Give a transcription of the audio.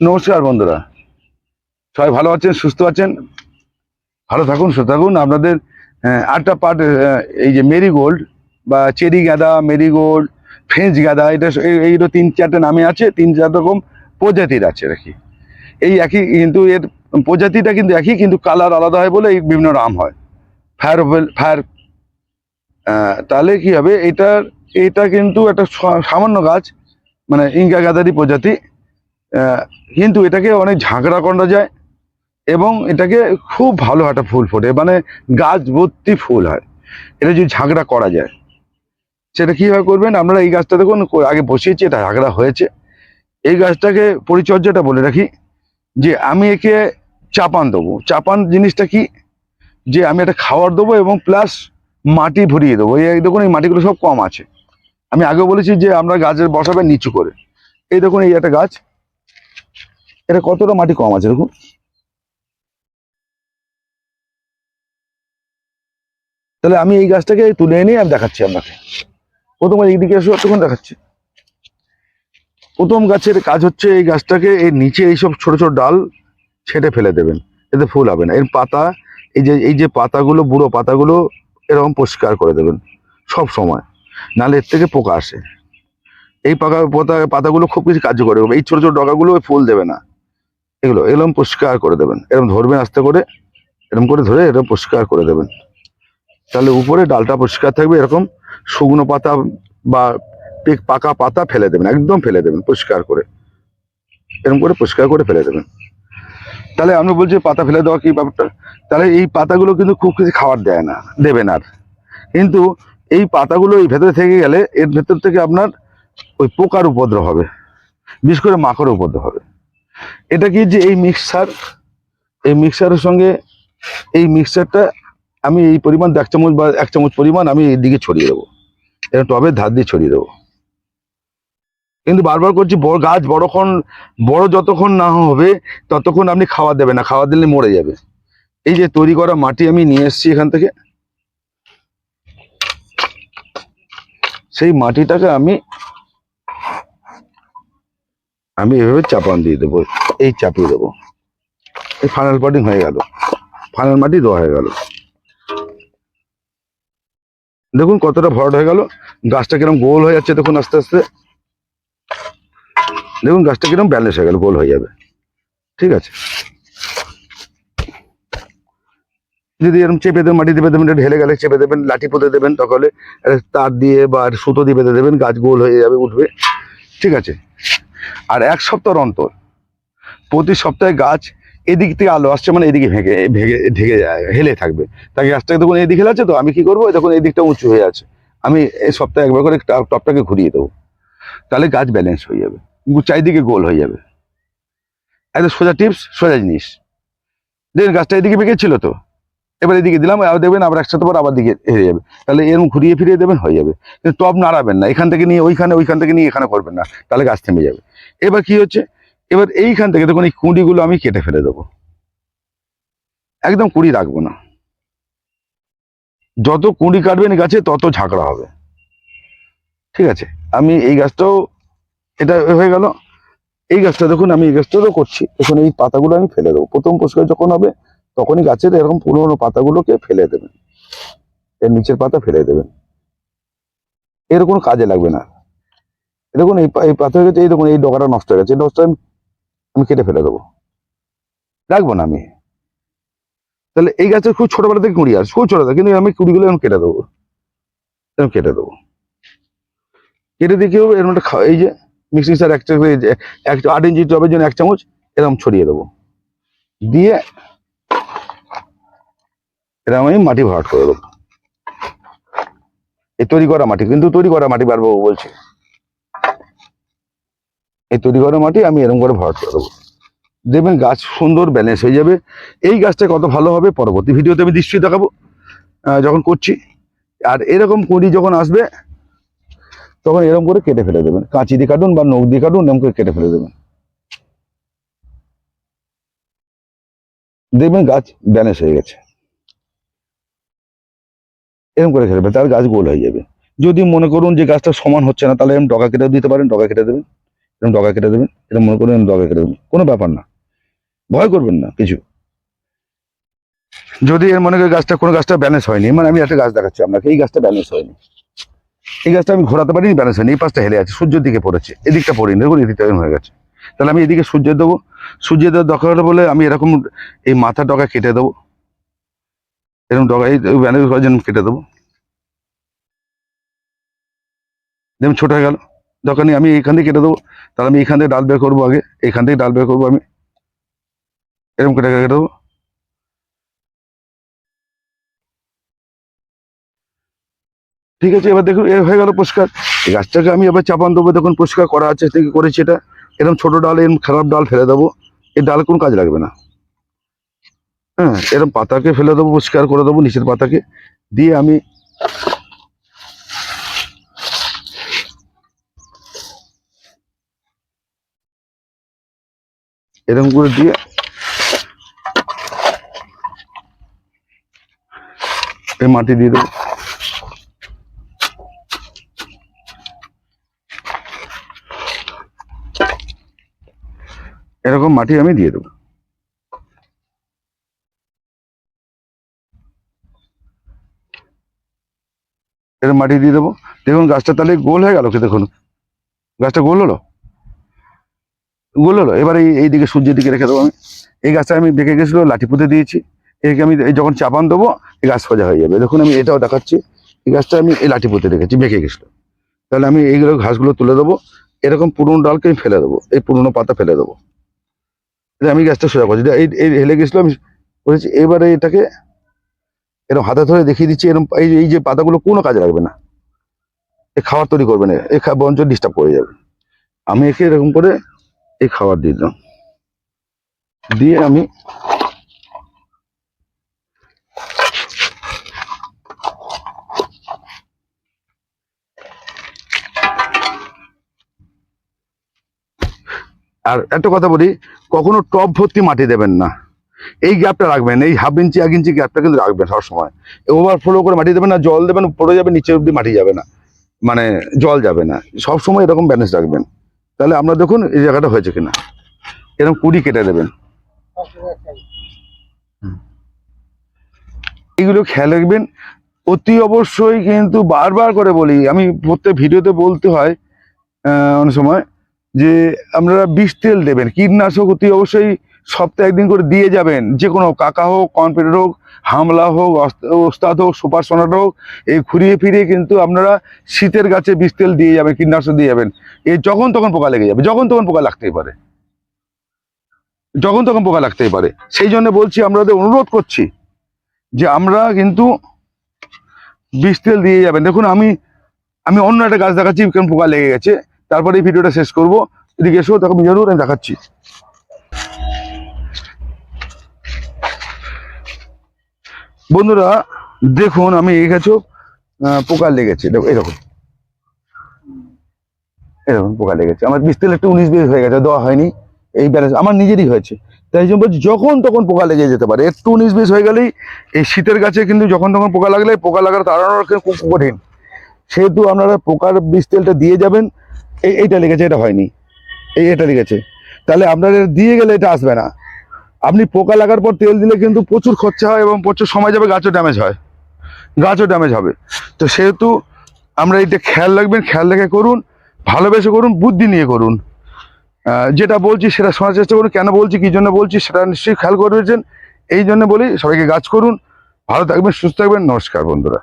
নমস্কার বন্ধুরা। সবাই ভালো আছেন, সুস্থ আছেন? ভালো থাকুন, সুস্থ থাকুন। আপনাদের আটটা পার্ট এই যে মেরিগোল্ড বা চেরি গাঁদা, মেরিগোল্ড, ফ্রেঞ্চ গাঁদা, এটা এইগুলো তিন, চারটে নামে আছে, তিন, চার রকম প্রজাতির আছে আর কি। এই একই কিন্তু এর প্রজাতিটা কিন্তু একই, কিন্তু কালার আলাদা হয় বলে এই বিভিন্ন নাম হয়। ফায়ার ফায়ার তাহলে কি হবে? এটার, এটা কিন্তু একটা সামান্য গাছ মানে ইঙ্কা গাদারি প্রজাতি। কিন্তু এটাকে অনেক ঝাঁকড়া করা যায় এবং এটাকে খুব ভালো একটা ফুল ফোটে মানে গাছ ভর্তি ফুল হয়। এটা যদি ঝাঁকড়া করা যায়, সেটা কীভাবে করবেন? আপনারা এই গাছটা দেখুন আগে বসিয়েছি, এটা ঝাঁকড়া হয়েছে। এই গাছটাকে পরিচর্যাটা বলে রাখি যে আমি একে চাপান দেবো। চাপান জিনিসটা কি? যে আমি একটা খাবার দেবো এবং প্লাস মাটি ভরিয়ে দেবো। এই দেখুন, এই মাটিগুলো সব কম আছে। আমি আগে বলেছি যে আমরা গাছের বসাবেন নিচু করে। এই দেখুন, এই একটা গাছ। এটা কতটা মাটি কম আছে দেখুন তাহলে আমি এই গাছটাকে তুলে এনে আমি দেখাচ্ছি আপনাকে। প্রথম এইদিকে এসো তখন দেখাচ্ছি। প্রথম গাছের কাজ হচ্ছে এই গাছটাকে এর নিচে এইসব ছোট ছোট ডাল ছেটে ফেলে দেবেন। এতে ফুল হবে না। এর পাতা, এই যে এই যে পাতাগুলো, বুড়ো পাতাগুলো, এরকম পরিষ্কার করে দেবেন সব সময়। নালে এর থেকে পোকা আসে। এই পাকা পাতা, পাতাগুলো খুব কিছু কার্যকরী হবে। এই ছোট ছোট ডগাগুলো ফুল দেবে না। এগুলো এরকম পরিষ্কার করে দেবেন। এরকম ধরবেন আস্তে করে এরকম করে ধরে এরকম পরিষ্কার করে দেবেন। তাহলে উপরে ডালটা পরিষ্কার থাকবে, এরকম শুকনো পাতা বা পেক- পাকা পাতা ফেলে দেবেন, একদম ফেলে দেবেন পরিষ্কার করে। এরকম করে পরিষ্কার করে ফেলে দেবেন। তাহলে আমি বলছি পাতা ফেলে দেওয়া কি ব্যাপারটা? তাহলে এই পাতাগুলো কিন্তু খুব কিছু খাবার দেয় না, দেবেন আর। কিন্তু এই পাতাগুলো এই ভেতরে থেকে গেলে এর ভেতর থেকে আপনার ওই পোকার উপদ্রব হবে, বিশেষ করে মাকড়ের উপদ্রব হবে। এটা কি যে এই মিক্সার এই মিক্সারের সঙ্গে এই মিক্সারটা আমি এই পরিমাণ এক চামচ বা এক চামচ পরিমাণ আমি এই দিকে ছড়িয়ে দেবো। এটা টবের ধার দিয়ে ছড়িয়ে দেবো। কিন্তু বারবার করছি, বড় গাছ বড়ক্ষণ, বড় যতক্ষণ না হবে, ততক্ষণ আপনি খাবার দেবেন না খাবার দিলে মরে যাবে। এই যে তৈরি করা মাটি আমি নিয়ে এসেছি এখান থেকে। সেই মাটিটাকে আমি আমি এভাবে চাপান দিয়ে দেবো, এই চাপিয়ে দেবো। এই ফাইনাল পটিং হয়ে গেল। ফাইনাল মাটি দেওয়া হয়ে গেল। দেখুন কতটা ভরাট হয়ে গেল। গাছটা কিরম গোল হয়ে যাচ্ছে দেখুন আস্তে আস্তে। দেখুন গাছটা কিরম ব্যালেন্স হয়ে গেল, গোল হয়ে যাবে। ঠিক আছে। যদি এরকম চেপে দেবেন, মাটি দেবে দেবেন, ঢেলে গেলে চেপে দেবেন, লাঠি পুঁতে দেবেন একটা তার দিয়ে বা সুতো দিয়ে বেঁধে দেবেন, গাছ গোল হয়ে যাবে, উঠবে। ঠিক আছে। আর এক সপ্তাহ অন্তর। প্রতি সপ্তাহে গাছ এদিক থেকে আলো আসছে মানে এদিকে ভেঙে ভেঙে, ঢেকে যায়, হেলে থাকবে। তাকে গাছটাকে দেখুন এদিকে হেলে আছে তো? আমি কি করব? দেখুন এই দিকটা উঁচু হয়ে আছে। আমি এই সপ্তাহে একবার করে টপটাকে ঘুরিয়ে দেবো। তাহলে গাছ ব্যালেন্স হয়ে যাবে। চারিদিকে গোল হয়ে যাবে। একদম সোজা টিপস সোজা জিনিস। দেখুন গাছটা এদিকে বেঁকে ছিল তো? এবার এদিকে দিলাম আবার দেখবেন আবার একসাথে পর আবার দিকে হেরে যাবে। তাহলে এরকম ঘুরিয়ে ফিরিয়ে দেবেন, হয়ে যাবে। কিন্তু টপ নাড়াবেন না, এখান থেকে নিয়ে ওইখানে, ওইখান থেকে নিয়ে এখানে করবেন না, তাহলে গাছ থেমে যাবে। এবার কি হচ্ছে? এবার এইখান থেকে দেখুন, এই কুঁড়িগুলো আমি কেটে ফেলে দেবো। একদম কুড়ি রাখব না। যত কুঁড়ি কাটবেন গাছে, তত ঝাঁকড়া হবে। ঠিক আছে? আমি এই গাছটাও, এটা হয়ে গেল। এই গাছটা দেখুন, আমি এই গাছটাও করছি। এখন এই পাতাগুলো আমি ফেলে দেবো। প্রথম পরিষ্কার যখন হবে তখনই গাছের এরকম পুরোনো পাতাগুলোকে ফেলে দেবেন। এর নিচের পাতা ফেলে দেবেন। এর কোনো কাজে লাগবে না। দেখুন, এই পাতা হয়ে গেছে, এই দেখুন, এই ডগাটা নষ্ট হয়ে গেছে ডগাটা আমি কেটে ফেলে দেবো। রাখব না আমি। তাহলে এই গাছের খুব ছোটবেলা থেকে কুড়ি আসে খুব ছোট কিন্তু আমি কুড়িগুলো আমি কেটে দেবো। এরকম কেটে দেবো। কেটে দিয়ে কি হবে? এরকম একটা এই যে, মিক্সিং সার এক আট ইঞ্চি টবের জন্য এক চামচ, এরকম ছড়িয়ে দেবো। দিয়ে এরকম আমি মাটি ভরাট করে দেবো। এই তৈরি করা মাটি, কিন্তু তৈরি করা মাটি পারব বলছে। এই তৈরি করা মাটি আমি এরকম করে ভরাট করে দেবো। দেখবেন গাছ সুন্দর ব্যালেন্স হয়ে যাবে। এই গাছটা কত ভালো হবে পরবর্তী ভিডিওতে আমি নিশ্চয়ই দেখাবো। যখন করছি। আর এরকম কুঁড়ি যখন আসবে, তখন এরকম করে কেটে ফেলে দেবেন। কাঁচি দিয়ে কাটুন বা নখ দিয়ে কাটুন এরকম করে কেটে ফেলে দেবেন। দেখবেন গাছ ব্যালেন্স হয়ে গেছে। এরকম করে খেলবে তার গাছ গোল হয়ে যাবে। যদি মনে করুন যে গাছটা সমান হচ্ছে না, তাহলে এরকম ডগা কেটে দিতে পারেন, ডগা কেটে দেবেন এরকম ডগা কেটে দেবেন এরকম মনে করুন এরকম ডগা কেটে দেবেন, কোনো ব্যাপার না। ভয় করবেন না, কিছু। যদি এর মনে করি গাছটা, কোনো গাছটা ব্যালেন্স হয়নি মানে আমি একটা গাছ দেখাচ্ছি আপনাকে, এই গাছটা ব্যালেন্স হয়নি। এই গাছটা আমি ঘোরাতে পারিনি ব্যালেন্স হয়নি, এই পাশটা হেলে আছে, সূর্যের দিকে পড়েছে, এদিকটা পড়িনি, দেখুন এদিকটা এরকম হয়ে গেছে। তাহলে আমি এদিকে সূর্য দেবো, সূর্য দেওয়ার দরকার বলে আমি এরকম এই মাথা ডগা কেটে দেবো এরকম ডগা এই ব্যালেন্স করার জন্য কেটে দেবো। যেমন ছোট হয়ে গেল। দরকার নেই আমি এইখান থেকে কেটে দেবো। তাহলে আমি এখান থেকে ডাল বের করব আগে। এইখান থেকে ডাল বের করব আমি। এরকম কেটে কেটে দেবো। ঠিক আছে, এবার দেখুন, এ হয়ে গেল পরিষ্কার। এই গাছটাকে আমি এবার চাপান দেবো। দেখুন, পরিষ্কার করা আছে। থেকে করেছি এটা। এরকম ছোট ডাল, এরকম খারাপ ডাল ফেলে দেবো। এই ডাল কোনো কাজ লাগবে না। হ্যাঁ এরকম পাতাকে ফেলে দেবো, পরিষ্কার করে দেবো, নিচের পাতাকে। দিয়ে আমি এরকম করে দিয়ে এই মাটি দিয়ে দেবো। এরকম মাটি আমি দিয়ে দেবো। এরকম মাটি দিয়ে দেবো। দেখুন, গাছটা তাহলে গোল হয়ে গেল কি দেখুন। গাছটা গোল হলো? গোল হলো? এবার এই এইদিকে সূর্যের দিকে রেখে দেবো আমি। এই গাছটা আমি দেখে গেছিল, লাঠি পুঁতে দিয়েছি। একে আমি এই যখন চাপান দেবো, এই গাছ সোজা হয়ে যাবে। দেখুন, আমি এটাও দেখাচ্ছি। এই গাছটা আমি এই লাঠি পুঁতে রেখেছি বেঁকে গেছিল। তাহলে আমি এইগুলো ঘাসগুলো তুলে দেবো। এরকম পুরনো ডালকে আমি ফেলে দেবো, এই পুরনো পাতা ফেলে দেবো। এটা আমি গাছটা সোজা করছি। এই এই হেলে গেছিল, আমি করেছি। এবারে এটাকে এরকম হাতে ধরে দেখিয়ে দিচ্ছি এরকম এই এই যে পাতাগুলো কোনো কাজে লাগবে না। এ খাবার তৈরি করবে না, এ বরঞ্চ ডিস্টার্ব করে যাবে। আমি একে এরকম করে এই খাবার দিয়ে দিলাম। দিয়ে আমি আর একটা কথা বলি, কখনো টপ ভর্তি মাটি দেবেন না। এই গ্যাপটা রাখবেন, এই হাফ ইঞ্চি এক ইঞ্চি গ্যাপটা কিন্তু রাখবেন সবসময়। ওভারফ্লো করে মাটি দেবেন না, জল দেবেন, পড়ে যাবে, নিচে অব্দি মাটি যাবে না। মানে জল যাবে না। সব সময় এরকম ব্যালেন্স রাখবেন। তাহলে আমরা দেখুন এই জায়গাটা হয়েছে কিনা। এরকম কুড়ি কেটে দেবেন। এইগুলো খেয়াল রাখবেন। অতি অবশ্যই কিন্তু বারবার করে বলি, আমি প্রত্যেক ভিডিওতে বলতে হয় অনেক সময় যে আপনারা বিষ তেল দেবেন, কীটনাশক অতি অবশ্যই সপ্তাহে একদিন করে দিয়ে যাবেন। যে কোনো কাকা হোক কনফিডেন্ট হোক, হামলা হোক ওস্তাদ হোক, সুপার সোনার হোক, এই ঘুরিয়ে ফিরিয়ে কিন্তু আপনারা শীতের গাছে বিষ তেল দিয়ে যাবেন, কীটনাশক দিয়ে যাবেন। এ যখন তখন পোকা লেগে যাবে, যখন তখন পোকা লাগতেই পারে। যখন তখন পোকা লাগতেই পারে। সেই জন্য বলছি আমাদের অনুরোধ করছি যে আমরা কিন্তু বিষ তেল দিয়ে যাবেন। দেখুন, আমি আমি অন্য একটা গাছ দেখাচ্ছি, কেমন পোকা লেগে গেছে। তারপরে এই ভিডিওটা শেষ করব। এদিকে এসো, তখন মিজানুর আমি দেখাচ্ছি। বন্ধুরা, দেখুন, আমি এই গাছও পোকা লেগেছে। দেখো এরকম এরকম পোকা লেগেছে। আমার তেল একটু উনিশ বিশ হয়ে গেছে, দেওয়া হয়নি। এই ব্যালেন্স আমার নিজেরই হয়েছে। তাই জন্য বলছি, যখন তখন পোকা লেগে যেতে পারে। একটু উনিশ বিশ হয়ে গেলেই এই শীতের গাছে কিন্তু যখন তখন পোকা লাগলে, পোকা লাগার তাড়ানোর খুব কঠিন। সেহেতু আপনারা পোকার বিষ তেলটা দিয়ে যাবেন। এই, এইটা লেগেছে, এটা হয়নি। এই, এটা লেগেছে। তাহলে আপনাদের দিয়ে গেলে এটা আসবে না। আপনি পোকা লাগার পর তেল দিলে কিন্তু প্রচুর খরচা হয় এবং প্রচুর সময় যাবে গাছও ড্যামেজ হয়। গাছও ড্যামেজ হবে। তো সেহেতু আমরা এটা খেয়াল রাখবেন, খেয়াল রেখে করুন, ভালোবেসে করুন, বুদ্ধি নিয়ে করুন। যেটা বলছি সেটা শোনার চেষ্টা করুন, কেন বলছি, কি জন্য বলছি সেটা নিশ্চয়ই খেয়াল করবেন এই জন্য বলি, সবাইকে গাছ করুন, ভালো থাকবেন, সুস্থ থাকবেন, নমস্কার বন্ধুরা।